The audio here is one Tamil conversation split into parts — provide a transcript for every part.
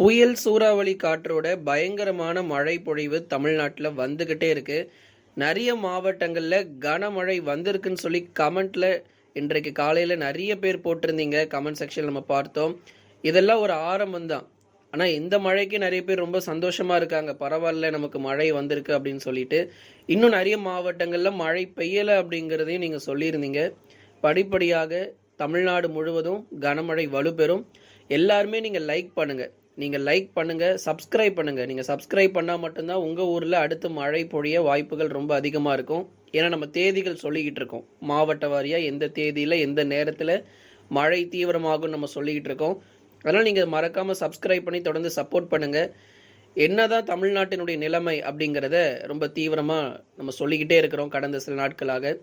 புயல் சூறாவளி காற்றோட பயங்கரமான மழை பொழிவு தமிழ்நாட்டில் வந்துக்கிட்டே இருக்கு. நிறைய மாவட்டங்களில் கனமழை வந்திருக்குன்னு சொல்லி கமெண்ட்ல இன்றைக்கு காலையில் நிறைய பேர் போட்டிருந்தீங்க. கமெண்ட் செக்ஷன் நம்ம பார்த்தோம். இதெல்லாம் ஒரு ஆரம்பம் தான். ஆனால் இந்த மழைக்கு நிறைய பேர் ரொம்ப சந்தோஷமா இருக்காங்க. பரவாயில்ல நமக்கு மழை வந்திருக்கு அப்படின்னு சொல்லிட்டு. இன்னும் நிறைய மாவட்டங்களில் மழை பெய்யலை அப்படிங்கிறதையும் நீங்கள் சொல்லியிருந்தீங்க. படிப்படியாக தமிழ்நாடு முழுவதும் கனமழை வலுப்பெறும். எல்லாருமே நீங்கள் லைக் பண்ணுங்கள் நீங்கள் லைக் பண்ணுங்கள் சப்ஸ்கிரைப் பண்ணுங்கள் நீங்கள் சப்ஸ்கிரைப் பண்ணால் மட்டும்தான் உங்கள் ஊரில் அடுத்து மழை பொழிய வாய்ப்புகள் ரொம்ப அதிகமாக இருக்கும். ஏன்னா நம்ம தேதிகள் சொல்லிக்கிட்டு இருக்கோம். மாவட்ட வாரியாக எந்த தேதியில் எந்த நேரத்தில் மழை தீவிரமாகும் நம்ம சொல்லிக்கிட்டு இருக்கோம். அதனால் நீங்கள் மறக்காமல் சப்ஸ்கிரைப் பண்ணி தொடர்ந்து சப்போர்ட் பண்ணுங்கள் என்னதான் தமிழ்நாட்டினுடைய நிலைமை அப்படிங்கிறத ரொம்ப தீவிரமாக நம்ம சொல்லிக்கிட்டே இருக்கிறோம் கடந்த சில நாட்களாக.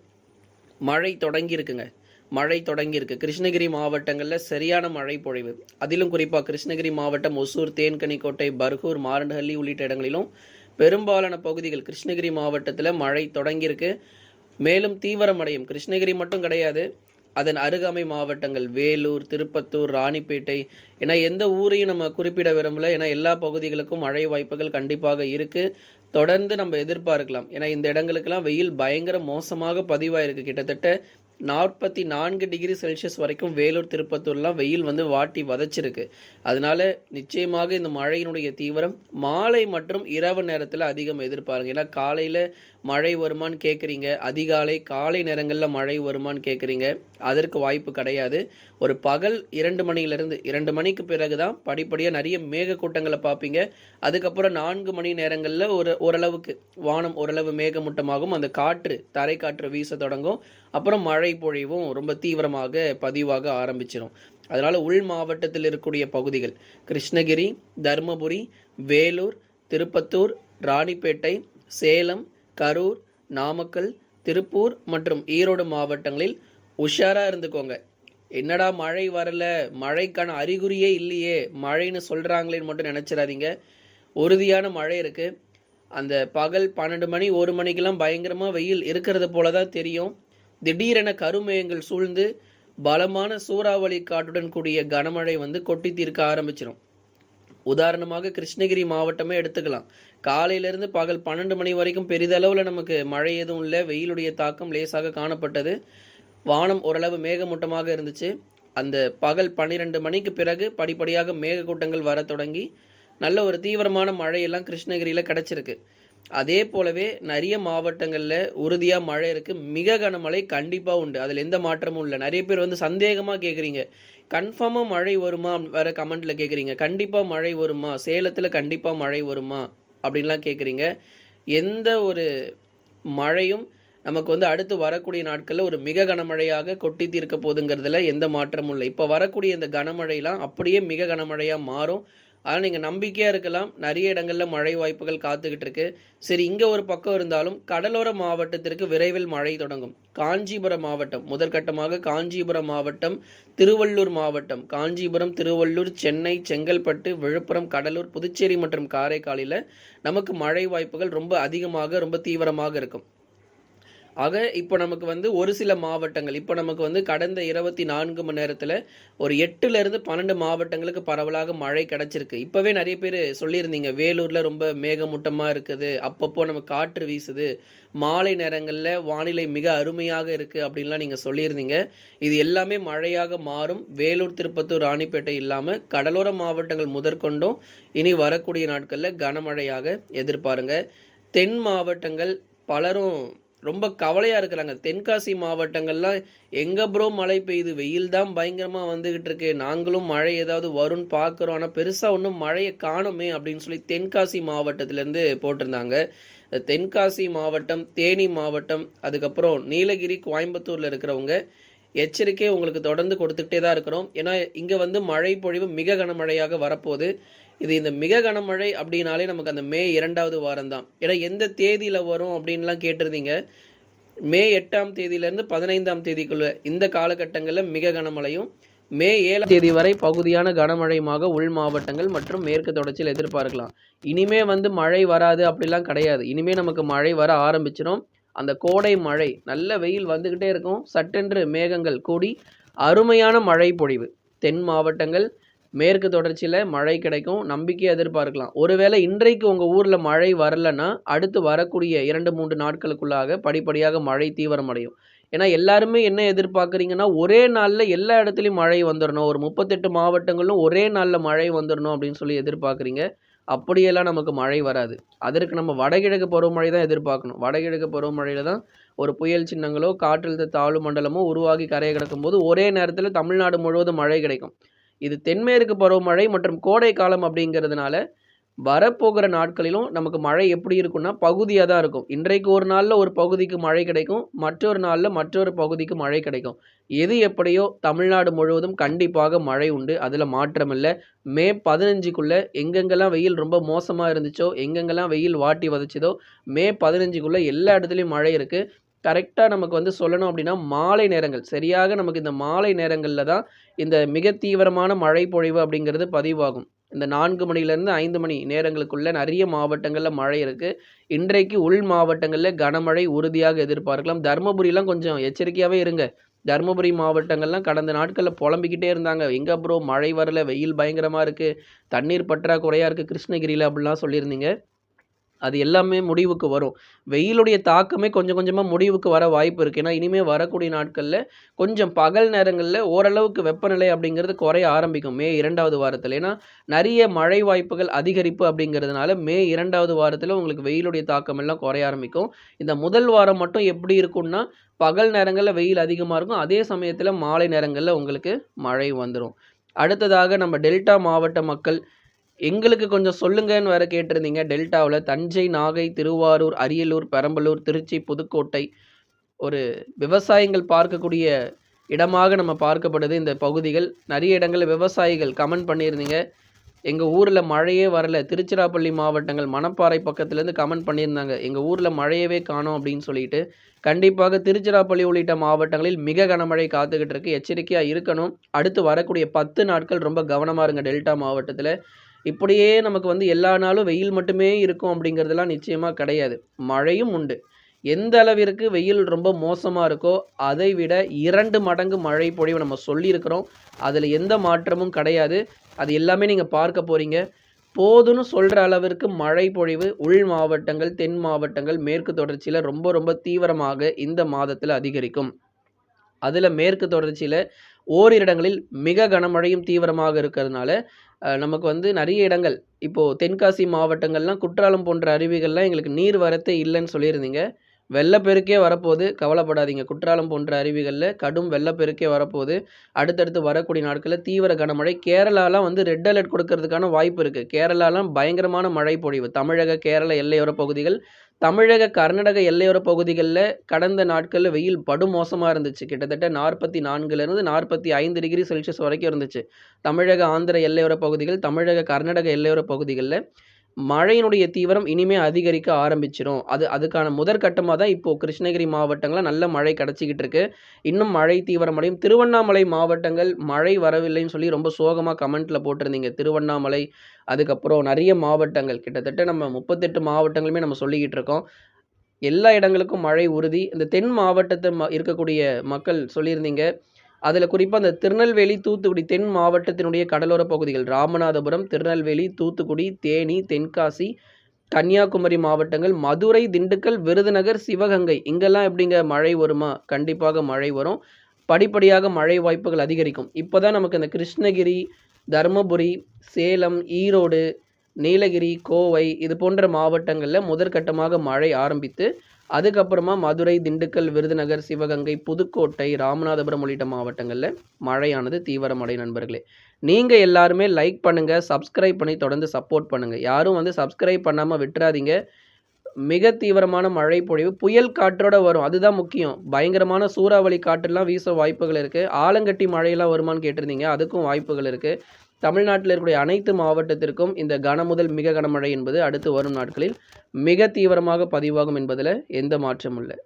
மழை தொடங்கியிருக்குங்க மழை தொடங்கியிருக்கு. கிருஷ்ணகிரி மாவட்டங்களில் சரியான மழை பொழிவு. அதிலும் குறிப்பாக கிருஷ்ணகிரி மாவட்டம் ஒசூர் தேன்கனிக்கோட்டை பர்கூர் மாரண்டஹள்ளி உள்ளிட்ட இடங்களிலும் பெரும்பாலான பகுதிகள் கிருஷ்ணகிரி மாவட்டத்தில் மழை தொடங்கியிருக்கு. மேலும் தீவிரமடையும். கிருஷ்ணகிரி மட்டும் கிடையாது. அதன் அருகாமை மாவட்டங்கள் வேலூர் திருப்பத்தூர் ராணிப்பேட்டை ஏன்னா எந்த ஊரையும் நம்ம குறிப்பிட விரும்பல. ஏன்னா எல்லா பகுதிகளுக்கும் மழை வாய்ப்புகள் கண்டிப்பாக இருக்குது தொடர்ந்து நம்ம எதிர்பார்க்கலாம். ஏன்னா இந்த இடங்களுக்கெல்லாம் வெயில் பயங்கர மோசமாக பதிவாயிருக்கு. கிட்டத்தட்ட நாற்பத்தி நான்கு டிகிரி செல்சியஸ் வரைக்கும் வேலூர் திருப்பத்தூர்லாம் வெயில் வந்து வாட்டி வதச்சிருக்கு. அதனால நிச்சயமாக இந்த மழையினுடைய தீவிரம் மாலை மற்றும் இரவு நேரத்தில் அதிகம் எதிர்பாருங்க. ஏன்னா காலையில் மழை வருமான்னு கேட்குறீங்க அதிகாலை காலை நேரங்களில் மழை வருமான்னு கேட்குறீங்க அதற்கு வாய்ப்பு கிடையாது. ஒரு பகல் இரண்டு மணியிலிருந்து இரண்டு மணிக்கு பிறகு தான் படிப்படியாக நிறைய மேகக்கூட்டங்களை பார்ப்பீங்க. அதுக்கப்புறம் நான்கு மணி நேரங்களில் ஒரு ஓரளவுக்கு வானம் ஓரளவு மேகமூட்டமாகும் அந்த காற்று தரை காற்று வீச தொடங்கும். அப்புறம் மழை பொழிவும் ரொம்ப தீவிரமாக பதிவாக ஆரம்பிச்சிடும் அதனால் உள் மாவட்டத்தில் இருக்கக்கூடிய பகுதிகள் கிருஷ்ணகிரி தருமபுரி வேலூர் திருப்பத்தூர் ராணிப்பேட்டை சேலம் கரூர் நாமக்கல் திருப்பூர் மற்றும் ஈரோடு மாவட்டங்களில் உஷாராக இருந்துக்கோங்க. என்னடா மழை வரல? மழைக்கான அறிகுறியே இல்லையே. மழைன்னு சொல்கிறாங்களேன்னு மட்டும் நினச்சிடாதீங்க. உறுதியான மழை இருக்குது அந்த பகல் பன்னெண்டு மணி ஒரு மணிக்கெல்லாம் பயங்கரமாக வெயில் இருக்கிறது போல தான் தெரியும். திடீரென கருமேகங்கள் சூழ்ந்து பலமான சூறாவளி காட்டுடன் கூடிய கனமழை வந்து கொட்டி தீர்க்க ஆரம்பிச்சிடும் உதாரணமாக கிருஷ்ணகிரி மாவட்டமே எடுத்துக்கலாம். காலையிலிருந்து பகல் பன்னெண்டு மணி வரைக்கும் பெரிதளவில் நமக்கு மழை எதுவும் இல்லை. வெயிலுடைய தாக்கம் லேசாக காணப்பட்டது. வானம் ஓரளவு மேகமூட்டமாக இருந்துச்சு. அந்த பகல் பன்னிரெண்டு மணிக்கு பிறகு படிப்படியாக மேகக்கூட்டங்கள் வர தொடங்கி நல்ல ஒரு தீவிரமான மழையெல்லாம் கிருஷ்ணகிரியில் கிடச்சிருக்கு. அதே போலவே நிறைய மாவட்டங்களில் உறுதியாக மழை இருக்கு. மிக கனமழை கண்டிப்பாக உண்டு. அதில் எந்த மாற்றமும் இல்லை. நிறைய பேர் வந்து சந்தேகமாக கேட்குறீங்க கன்ஃபார்மாக மழை வருமா வேற கமெண்டில் கேட்குறீங்க கண்டிப்பாக மழை வருமா? சேலத்தில் கண்டிப்பாக மழை வருமா? அப்படின்லாம் கேட்குறீங்க எந்த ஒரு மழையும் நமக்கு வந்து அடுத்து வரக்கூடிய நாட்களில் ஒரு மிக கனமழையாக கொட்டி தீர்க்க போதுங்கிறதுல எந்த மாற்றமும் இல்லை. இப்போ வரக்கூடிய இந்த கனமழையெல்லாம் அப்படியே மிக கனமழையாக மாறும். ஆனால் நீங்கள் நம்பிக்கையாக இருக்கலாம். நிறைய இடங்களில் மழை வாய்ப்புகள் காத்துக்கிட்டு இருக்கு சரி இங்கே ஒரு பக்கம் இருந்தாலும் கடலோர மாவட்டத்திற்கு விரைவில் மழை தொடங்கும். காஞ்சிபுரம் மாவட்டம் முதற்கட்டமாக காஞ்சிபுரம் மாவட்டம் திருவள்ளூர் மாவட்டம். காஞ்சிபுரம் திருவள்ளூர் சென்னை செங்கல்பட்டு விழுப்புரம் கடலூர் புதுச்சேரி மற்றும் காரைக்காலில் நமக்கு மழை வாய்ப்புகள் ரொம்ப அதிகமாக ரொம்ப தீவிரமாக இருக்கும். ஆக இப்போ நமக்கு வந்து ஒரு சில மாவட்டங்கள் இப்போ நமக்கு வந்து கடந்த இருபத்தி நான்கு மணி நேரத்தில் ஒரு எட்டுலேருந்து பன்னெண்டு மாவட்டங்களுக்கு பரவலாக மழை கிடச்சிருக்கு. இப்போவே நிறைய பேர் சொல்லியிருந்தீங்க வேலூரில் ரொம்ப மேகமூட்டமாக இருக்குது அப்பப்போ நமக்கு காற்று வீசுது மாலை நேரங்களில் வானிலை மிக அருமையாக இருக்குது அப்படின்லாம் நீங்கள் சொல்லியிருந்தீங்க. இது எல்லாமே மழையாக மாறும். வேலூர் திருப்பத்தூர் ராணிப்பேட்டை இல்லாமல் கடலோர மாவட்டங்கள் முதற்கொண்டும் இனி வரக்கூடிய நாட்களில் கனமழையாக எதிர்பாருங்க. தென் மாவட்டங்கள் பலரும் ரொம்ப கவலையாக இருக்கிறாங்க. தென்காசி மாவட்டங்கள்லாம் எங்கே ப்ரோ மழை பெய்யுது? வெயில் தான் பயங்கரமாக வந்துக்கிட்டு இருக்கு. நாங்களும் மழை ஏதாவது வரும்னு பார்க்குறோம் ஆனால் பெருசாக ஒன்றும் மழையை காணுமே அப்படின்னு சொல்லி தென்காசி மாவட்டத்திலேருந்து போட்டிருந்தாங்க. தென்காசி மாவட்டம் தேனி மாவட்டம் அதுக்கப்புறம் நீலகிரி கோயம்புத்தூரில் இருக்கிறவங்க எச்சரிக்கை உங்களுக்கு தொடர்ந்து கொடுத்துக்கிட்டே தான் இருக்கிறோம். ஏன்னா இங்கே வந்து மழை பொழிவு மிக கனமழையாக வரப்போகுது. இது இந்த மிக கனமழை அப்படின்னாலே நமக்கு அந்த மே இரண்டாவது வாரம் தான் ஏன்னா எந்த தேதியில் வரும் அப்படின்லாம் கேட்டிருந்தீங்க. மே எட்டாம் தேதியிலேருந்து பதினைந்தாம் தேதிக்குள்ள இந்த காலகட்டங்களில் மிக கனமழையும் மே ஏழாம் தேதி வரை பகுதியான கனமழையுமாக உள் மாவட்டங்கள் மற்றும் மேற்கு தொடர்ச்சியில் எதிர்பார்க்கலாம். இனிமே வந்து மழை வராது அப்படிலாம் கிடையாது. இனிமே நமக்கு மழை வர ஆரம்பிச்சிடும் அந்த கோடை மழை நல்ல வெயில் வந்துக்கிட்டே இருக்கும். சட்டென்று மேகங்கள் கூடி அருமையான மழை பொழிவு. தென் மாவட்டங்கள் மேற்கு தொடர்ச்சியில் மழை கிடைக்கும். நம்பிக்கையை எதிர்பார்க்கலாம். ஒருவேளை இன்றைக்கு உங்கள் ஊரில் மழை வரலைன்னா அடுத்து வரக்கூடிய இரண்டு மூன்று நாட்களுக்குள்ளாக படிப்படியாக மழை தீவிரமடையும். ஏன்னா எல்லாருமே என்ன எதிர்பார்க்குறீங்கன்னா ஒரே நாளில் எல்லா இடத்துலையும் மழை வந்துடணும் ஒரு முப்பத்தெட்டு மாவட்டங்களும் ஒரே நாளில் மழை வந்துடணும் அப்படின்னு சொல்லி எதிர்பார்க்குறீங்க. அப்படியெல்லாம் நமக்கு மழை வராது. அதற்கு நம்ம வடகிழக்கு பருவமழை தான் எதிர்பார்க்கணும். வடகிழக்கு பருவமழையில் தான் ஒரு புயல் சின்னங்களோ காற்றழுத்த தாழ்வு மண்டலமோ உருவாகி கரையை கிடக்கும் போது ஒரே நேரத்தில் தமிழ்நாடு முழுவதும் மழை கிடைக்கும். இது தென்மேற்கு பருவமழை மற்றும் கோடை காலம் அப்படிங்கிறதுனால வரப்போகிற நாட்களிலும் நமக்கு மழை எப்படி இருக்கும்னா பகுதியாக தான் இருக்கும். இன்றைக்கு ஒரு நாளில் ஒரு பகுதிக்கு மழை கிடைக்கும். மற்றொரு நாளில் மற்றொரு பகுதிக்கு மழை கிடைக்கும். எது எப்படியோ தமிழ்நாடு முழுவதும் கண்டிப்பாக மழை உண்டு. அதில் மாற்றமில்லை. மே பதினஞ்சுக்குள்ளே எங்கெங்கெல்லாம் வெயில் ரொம்ப மோசமாக இருந்துச்சோ எங்கெங்கெல்லாம் வெயில் வாட்டி வதச்சதோ மே பதினஞ்சுக்குள்ளே எல்லா இடத்துலையும் மழை இருக்குது கரெக்டாக நமக்கு வந்து சொல்லணும் அப்படின்னா மாலை நேரங்கள். சரியாக நமக்கு இந்த மாலை நேரங்களில் தான் இந்த மிக தீவிரமான மழை பொழிவு அப்படிங்கிறது பதிவாகும். இந்த நான்கு மணிலேருந்து ஐந்து மணி நேரங்களுக்குள்ள நிறைய மாவட்டங்களில் மழை இருக்குது இன்றைக்கு உள் மாவட்டங்களில் கனமழை உறுதியாக எதிர்பார்க்கலாம். தருமபுரியெலாம் கொஞ்சம் எச்சரிக்கையாகவே இருங்க. தருமபுரி மாவட்டங்கள்லாம் கடந்த நாட்களில் புலம்பிக்கிட்டே இருந்தாங்க. எங்கே ப்ரோ மழை வரல வெயில் பயங்கரமாக இருக்குது தண்ணீர் பற்றாக்குறையாக இருக்குது கிருஷ்ணகிரியில் அப்படிலாம் சொல்லியிருந்தீங்க. அது எல்லாமே முடிவுக்கு வரும். வெயிலுடைய தாக்கமே கொஞ்சம் கொஞ்சமாக முடிவுக்கு வர வாய்ப்பு இருக்குது ஏன்னா இனிமேல் வரக்கூடிய நாட்களில் கொஞ்சம் பகல் நேரங்களில் ஓரளவுக்கு வெப்பநிலை அப்படிங்கிறது குறைய ஆரம்பிக்கும். மே இரண்டாவது வாரத்தில். ஏன்னா நிறைய மழை வாய்ப்புகள் அதிகரிப்பு அப்படிங்கிறதுனால மே இரண்டாவது வாரத்தில் உங்களுக்கு வெயிலுடைய தாக்கம் எல்லாம் குறைய ஆரம்பிக்கும். இந்த முதல் வாரம் மட்டும் எப்படி இருக்கும்னா பகல் நேரங்களில் வெயில் அதிகமாக இருக்கும். அதே சமயத்தில் மாலை நேரங்களில் உங்களுக்கு மழை வந்துடும் அடுத்ததாக நம்ம டெல்டா மாவட்ட மக்கள் எங்களுக்கு கொஞ்சம் சொல்லுங்கன்னு வேற கேட்டிருந்தீங்க. டெல்டாவில் தஞ்சை நாகை திருவாரூர் அரியலூர் பெரம்பலூர் திருச்சி புதுக்கோட்டை ஒரு விவசாயிகள் பார்க்கக்கூடிய இடமாக நம்ம பார்க்கப்படுது இந்த பகுதிகள். நிறைய இடங்களில் விவசாயிகள் கமெண்ட் பண்ணியிருந்தீங்க. எங்கள் ஊரில் மழையே வரல. திருச்சிராப்பள்ளி மாவட்டங்கள் மணப்பாறை பக்கத்துலேருந்து கமெண்ட் பண்ணியிருந்தாங்க. எங்கள் ஊரில் மழையவே காணோம் அப்படின்னு சொல்லிட்டு. கண்டிப்பாக திருச்சிராப்பள்ளி உள்ளிட்ட மாவட்டங்களில் மிக கனமழை காத்துக்கிட்டு இருக்கு. எச்சரிக்கையாக இருக்கணும். அடுத்து வரக்கூடிய பத்து நாட்கள் ரொம்ப கவனமாக இருங்க டெல்டா மாவட்டத்தில். இப்படியே நமக்கு வந்து எல்லா நாளும் வெயில் மட்டுமே இருக்கும் அப்படிங்கிறதுலாம் நிச்சயமாக கிடையாது. மழையும் உண்டு. எந்த அளவிற்கு வெயில் ரொம்ப மோசமாக இருக்கோ அதை விட இரண்டு மடங்கு மழை பொழிவு நம்ம சொல்லியிருக்கிறோம். அதில் எந்த மாற்றமும் கிடையாது. அது எல்லாமே நீங்கள் பார்க்க போகிறீங்க போதும்னு சொல்கிற அளவிற்கு மழை பொழிவு உள் மாவட்டங்கள் தென் மாவட்டங்கள் மேற்கு தொடர்ச்சியில் ரொம்ப ரொம்ப தீவிரமாக இந்த மாதத்தில் அதிகரிக்கும். அதில் மேற்கு தொடர்ச்சியில் ஓரிரு இடங்களில் மிக கனமழையும் தீவிரமாக இருக்கிறதுனால நமக்கு வந்து நிறைய இடங்கள் இப்போது தென்காசி மாவட்டங்கள்லாம் குற்றாலம் போன்ற அருவிகள்லாம் எங்களுக்கு நீர் வரத்தே இல்லைன்னு சொல்லியிருந்தீங்க. வெள்ளப்பெருக்கே வரப்போகுது கவலைப்படாதீங்க. குற்றாலம் போன்ற அருவிகளில் கடும் வெள்ளப்பெருக்கே வரப்போகுது. அடுத்தடுத்து வரக்கூடிய நாட்களில் தீவிர கனமழை. கேரளாலாம் வந்து ரெட் அலர்ட் கொடுக்கறதுக்கான வாய்ப்பு இருக்குது கேரளாலாம் பயங்கரமான மழை பொழிவு. தமிழக கேரள எல்லையோர பகுதிகள் தமிழக கர்நாடக எல்லையோர பகுதிகளில் கடந்த நாட்களில் வெயில் படு மோசமாக இருந்துச்சு. கிட்டத்தட்ட நாற்பத்தி நான்குலேருந்து நாற்பத்தி ஐந்து டிகிரி செல்சியஸ் வரைக்கும் இருந்துச்சு. தமிழக ஆந்திர எல்லையோர பகுதிகள் தமிழக கர்நாடக எல்லையோர பகுதிகளில் மழையினுடைய தீவிரம் இனிமே அதிகரிக்க ஆரம்பிச்சிரும். அது அதுக்கான முதற்கட்டமாக தான் இப்போது கிருஷ்ணகிரி மாவட்டங்களில் நல்ல மழை கிடச்சிக்கிட்டு இருக்கு. இன்னும் மழை தீவிரமடையும். திருவண்ணாமலை மாவட்டங்கள் மழை வரவில்லைன்னு சொல்லி ரொம்ப சோகமாக கமெண்ட்டில் போட்டிருந்தீங்க. திருவண்ணாமலை அதுக்கப்புறம் நிறைய மாவட்டங்கள். கிட்டத்தட்ட நம்ம முப்பத்தெட்டு மாவட்டங்களுமே நம்ம சொல்லிக்கிட்டு இருக்கோம். எல்லா இடங்களுக்கும் மழை உறுதி. இந்த தென் மாவட்டத்தை இருக்கக்கூடிய மக்கள் சொல்லியிருந்தீங்க. அதில் குறிப்பாக அந்த திருநெல்வேலி தூத்துக்குடி தென் மாவட்டத்தினுடைய கடலோர பகுதிகள் ராமநாதபுரம் திருநெல்வேலி தூத்துக்குடி தேனி தென்காசி கன்னியாகுமரி மாவட்டங்கள் மதுரை திண்டுக்கல் விருதுநகர் சிவகங்கை. இங்கெல்லாம் எப்படிங்க மழை வருமா? கண்டிப்பாக மழை வரும். படிப்படியாக மழை வாய்ப்புகள் அதிகரிக்கும். இப்போ தான் நமக்கு இந்த கிருஷ்ணகிரி தருமபுரி சேலம் ஈரோடு நீலகிரி கோவை இது போன்ற மாவட்டங்களில் முதற்கட்டமாக மழை ஆரம்பித்து அதுக்கப்புறமா மதுரை திண்டுக்கல் விருதுநகர் சிவகங்கை புதுக்கோட்டை ராமநாதபுரம் உள்ளிட்ட மாவட்டங்களில் மழையானது தீவிரமடை நண்பர்களே. நீங்கள் எல்லாருமே லைக் பண்ணுங்கள் சப்ஸ்கிரைப் பண்ணி தொடர்ந்து சப்போர்ட் பண்ணுங்கள் யாரும் வந்து சப்ஸ்கிரைப் பண்ணாமல் விட்டுறாதீங்க. மிக தீவிரமான மழை பொழிவு புயல் காற்றோட வரும். அதுதான் முக்கியம். பயங்கரமான சூறாவளி காற்றுலாம் வீச வாய்ப்புகள் இருக்குது ஆலங்கட்டி மழையெல்லாம் வருமானு கேட்டிருந்தீங்க. அதுக்கும் வாய்ப்புகள் இருக்குது தமிழ்நாட்டில் இருக்கக்கூடிய அனைத்து மாவட்டத்திற்கும் இந்த கனமுதல் மிக கனமழை என்பது அடுத்து வரும் நாட்களில் மிக தீவிரமாக பதிவாகும் என்பதில் எந்த மாற்றமும் இல்லை.